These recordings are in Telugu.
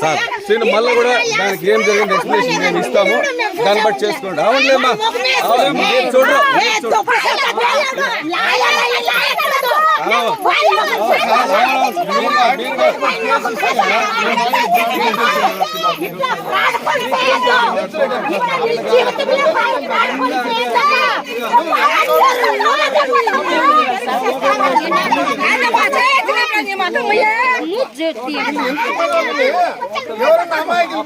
సార్ సీను మళ్ళీ కూడా దానికి ఏం జరిగింది ఎక్స్ప్లెనేషన్ మేము ఇస్తాము దాన్ని బట్టి చేసుకోండి అవునులేమ్మా అవునులేమ్మా మీరు చూడరు మీరు చూడరు ఎవరన్నా అమాయకులు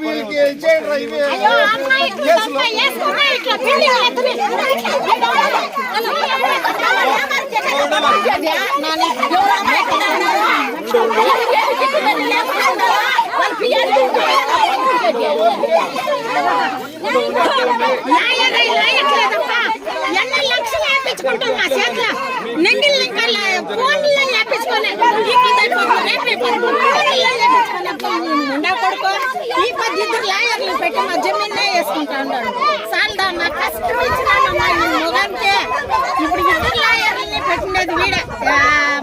వీళ్ళకి చేయండి రా ఇవి నెంగిల్ ఇంకా ఫోన్లో లేపించుకోలే ఈ పది ఇద్దరు లాయర్లు పెట్టి మా జమీన్నే వేసుకుంటా ఉన్నాడు సాల్దా నా కష్టం ఇచ్చినానమ్మా ఈ మొగానికి ఇప్పుడు ఇద్దరు లాయర్లని పెట్టినది వీడే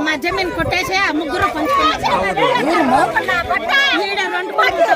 మా జమీన్ కొట్టేసి ఆ ముగ్గురు పంచుకున్నారు వీడే రెండు పట్టుతో.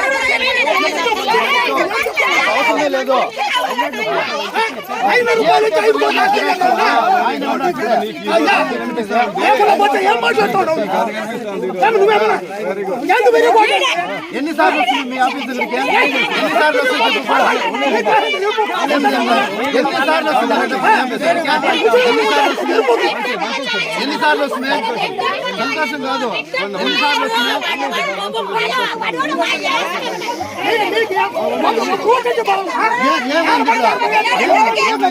ఎన్నిసార్లు మీ ఆఫీస్ దగ్గరికి ఎన్నిసార్లు ఎన్నిసార్లు ఎన్నిసార్లు వస్తుంది సంతోషం కాదు ఎన్నిసార్లు. ఏ- ఏమైంది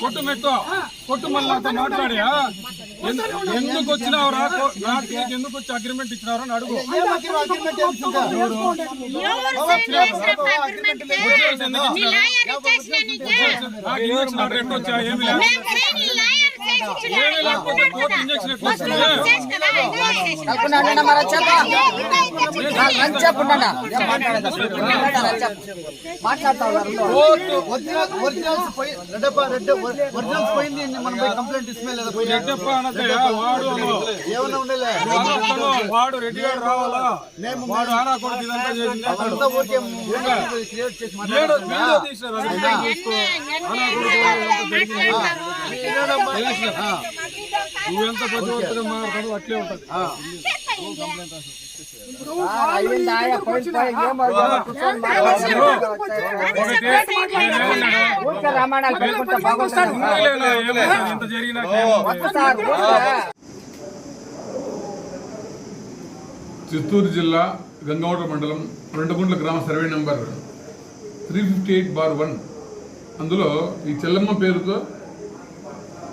కొట్టు మెట్టు కొట్టు మళ్ళీ మాట్లాడా ఎందుకు వచ్చినావురా కో- నాకు ఎందుకు వచ్చి అగ్రిమెంట్ ఇచ్చినారు అని అడుగు వచ్చా ఏమి లేదు పోయింది మనం పోయి కంప్లైంట్ ఏమన్నా ఉండలే వాడు- రెడ్డి గారు రావాలా వాడు ఆనా ఇదంతా చేసింది అంతా క్రియేట్ చేసి నువ్వెంత అట్లే ఉంటుంది ఒకటి నేనేమన్నాను? జరిగినా చిత్తూరు జిల్లా గంగవడ మండలం రెండుగుంట్ల గ్రామ survey number three fifty eight bar one అందులో ఈ చెల్లమ్మ పేరుతో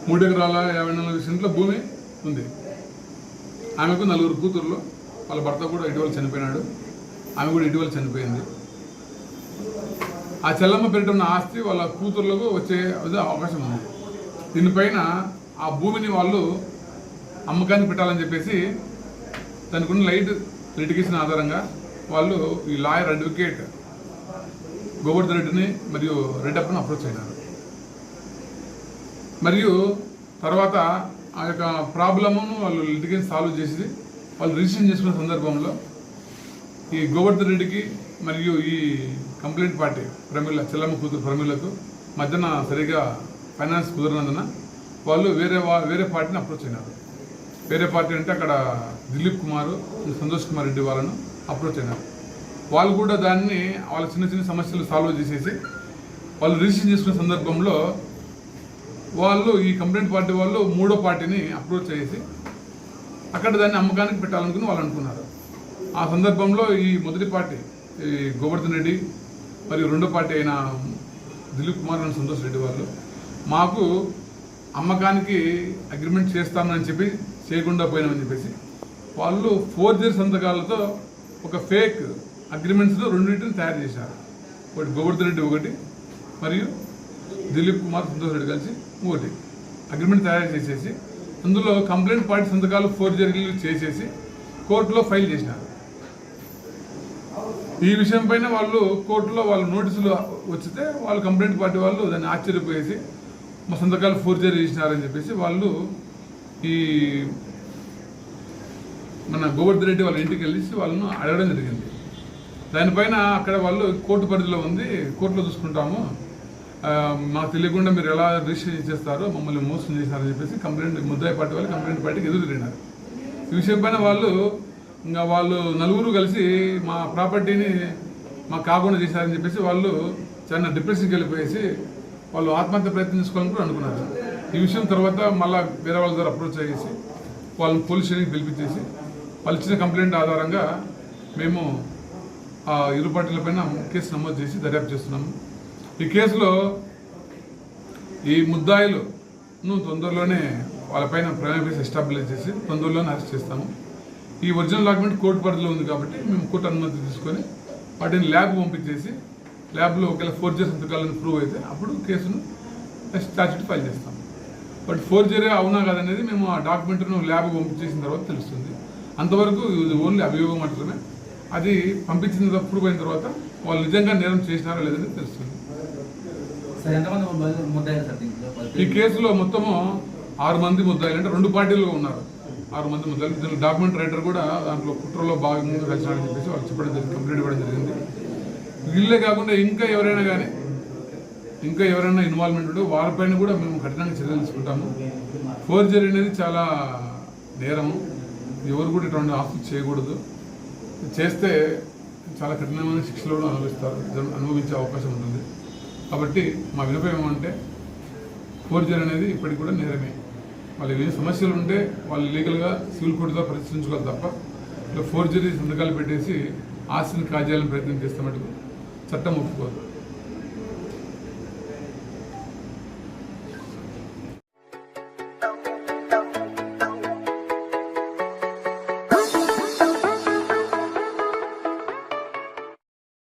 మూడు ఎకరాల యాభై నాలుగు సెంట్ల భూమి ఉంది. ఆమెకు నలుగురు కూతుర్లు. వాళ్ళ భర్త కూడా ఇటీవల చనిపోయినాడు. ఆమె కూడా ఇటీవల చనిపోయింది. ఆ చెల్లమ్మ పేరిట ఉన్న ఆస్తి వాళ్ళ కూతుర్లకు వచ్చే అవకాశం ఉంది. దీనిపైన ఆ భూమిని వాళ్ళు అమ్మకానికి పెట్టాలని చెప్పేసి దానికున్న లైట్ లిటిగేషన్ ఆధారంగా వాళ్ళు ఈ లాయర్ అడ్వకేట్ గోవర్ధన్ రెడ్డిని మరియు రెడ్డప్పని అప్రోచ్ అయినారు. మరియు తర్వాత ఆ యొక్క ప్రాబ్లమును వాళ్ళు లిటిగేషన్ సాల్వ్ చేసి వాళ్ళు రిజిస్ట్రేషన్ చేసుకున్న సందర్భంలో ఈ గోవర్ధన్ రెడ్డికి మరియు ఈ కంప్లైంట్ పార్టీ ప్రమిళ చెల్లమ్మ కూతురు ప్రమిళకు మధ్యన సరిగా ఫైనాన్స్ కుదరనందున వాళ్ళు వేరే వా వేరే పార్టీని అప్రోచ్ అయినారు. వేరే పార్టీ అంటే అక్కడ దిలీప్ కుమార్ సంతోష్ కుమార్ రెడ్డి వాళ్ళను అప్రోచ్ అయినారు. వాళ్ళు కూడా దాన్ని వాళ్ళ చిన్న చిన్న సమస్యలు సాల్వ్ చేసేసి వాళ్ళు రిజిస్ట్రేషన్ చేసుకున్న సందర్భంలో వాళ్ళు ఈ కంప్లైంట్ పార్టీ వాళ్ళు మూడో పార్టీని అప్రోచ్ చేసి అక్కడ దాన్ని అమ్మకానికి పెట్టాలనుకుని వాళ్ళు అనుకున్నారు. ఆ సందర్భంలో ఈ మొదటి పార్టీ ఈ గోవర్ధన్ రెడ్డి మరియు రెండో పార్టీ అయిన దిలీప్ కుమార్ అండ్ సంతోష్ రెడ్డి వాళ్ళు మాకు అమ్మకానికి అగ్రిమెంట్ చేస్తామని చెప్పి చేయకుండా పోయినామని చెప్పేసి వాళ్ళు ఫోర్జరీ సంతకాలతో ఒక ఫేక్ అగ్రిమెంట్స్లో రెండింటిని తయారు చేశారు. ఒకటి గోవర్ధన్ రెడ్డి ఒకటి మరియు దిలీప్ కుమార్ సంతోష్ రెడ్డి కలిసి ఒకటి అగ్రిమెంట్ తయారు చేసేసి అందులో కంప్లైంట్ పార్టీ సంతకాలు ఫోర్జరీలు చేసేసి కోర్టులో ఫైల్ చేసినారు. ఈ విషయం పైన వాళ్ళు కోర్టులో వాళ్ళు నోటీసులు వచ్చితే వాళ్ళు కంప్లైంట్ పార్టీ వాళ్ళు దాన్ని ఆశ్చర్యపోయేసి మా సంతకాలు ఫోర్జరీ చేసినారని చెప్పేసి వాళ్ళు ఈ మన గోవర్ధన్ రెడ్డి వాళ్ళ ఇంటికి వెళ్ళేసి వాళ్ళను అడగడం జరిగింది. దానిపైన అక్కడ వాళ్ళు కోర్టు పరిధిలో ఉంది కోర్టులో చూసుకుంటాము. మాకు తెలియకుండా మీరు ఎలా రిజిస్టర్ చేస్తారో మమ్మల్ని మోసం చేశారని చెప్పేసి కంప్లైంట్ ముద్దాయి పార్టీ వాళ్ళు కంప్లైంట్ పార్టీకి ఎదురు తిరిగినారు. ఈ విషయం పైన వాళ్ళు ఇంకా వాళ్ళు నలుగురు కలిసి మా ప్రాపర్టీని మాకు కాకుండా చేశారని చెప్పేసి వాళ్ళు చాలా డిప్రెషన్కి వెళ్ళిపోయేసి వాళ్ళు ఆత్మహత్య ప్రయత్నం చేసుకోవాలని కూడా అనుకున్నారు. ఈ విషయం తర్వాత మళ్ళీ వేరే వాళ్ళ ద్వారా అప్రోచ్ అయ్యేసి వాళ్ళని పోలీస్ స్టేషన్కి పిలిపించేసి వాళ్ళు ఇచ్చిన కంప్లైంట్ ఆధారంగా మేము ఆ ఇరు పార్టీలపైన కేసు నమోదు చేసి దర్యాప్తు చేస్తున్నాము. ఈ కేసులో ఈ ముద్దాయిలను తొందరలోనే వాళ్ళపైన ప్రైమ్ కేసు ఎస్టాబ్లిష్ చేసి తొందరలోనే అరెస్ట్ చేస్తాము. ఈ ఒరిజినల్ డాక్యుమెంట్ కోర్టు పరిధిలో ఉంది కాబట్టి మేము కోర్టు అనుమతి తీసుకొని వాటిని ల్యాబ్ పంపించేసి ల్యాబ్లో ఒకవేళ ఫోర్జరీ సంతకాలను ప్రూవ్ అయితే అప్పుడు కేసును స్టాచ్యూట్ ఫైల్ చేస్తాం. బట్ ఫోర్జరీ అవునా కాదనేది మేము ఆ డాక్యుమెంట్ను ల్యాబ్ పంపించేసిన తర్వాత తెలుస్తుంది. అంతవరకు ఇది ఓన్లీ అభియోగం మాత్రమే. అది పంపించిన తర్వాత ప్రూవ్ అయిన తర్వాత వాళ్ళు నిజంగా నేరం చేసినారో లేదని తెలుస్తుంది సార్ ఎంతమంది ముద్దాయిలు- ముద్దాయిలు సార్ దీంట్లో ఈ కేసులో మొత్తము ఆరు మంది ముద్దాయిలు అంటే రెండు పార్టీలు ఉన్నారు. ఆరు మంది ముద్దాయిలు. దీనిలో డాక్యుమెంట్ రైటర్ కూడా దాంట్లో కుట్రలో భాగంగా కలిసినాడని చెప్పేసి వాళ్ళు చెప్పడం జరిగింది కంప్లైంట్ ఇవ్వడం జరిగింది. వీళ్ళే కాకుండా ఇంకా ఎవరైనా కానీ ఇంకా ఎవరైనా ఇన్వాల్వ్మెంట్ ఉంటే వారిపైన కూడా మేము కఠినంగా చర్యలు తీసుకుంటాము. ఫోర్జరీ అనేది చాలా నేరము. ఎవరు కూడా ఇటువంటి ఆస్తులు చేయకూడదు. చేస్తే చాలా కఠినమైన శిక్షలు కూడా అనుభవిస్తారు అనుభవించే అవకాశం ఉంటుంది. కాబట్టి మా వినపం ఏమంటే ఫోర్జర్ అనేది ఇప్పటికి కూడా నేరమే. వాళ్ళకి ఏ సమస్యలు ఉంటే వాళ్ళు లీగల్గా సివిల్ కోర్టులో పరిశీలించుకోవాలి తప్ప ఇలా ఫోర్జరీ సంతకాలు పెట్టేసి ఆస్తిని కాజేయాలని ప్రయత్నం చేస్తే మటుకు చట్టం ఒప్పుకోదు.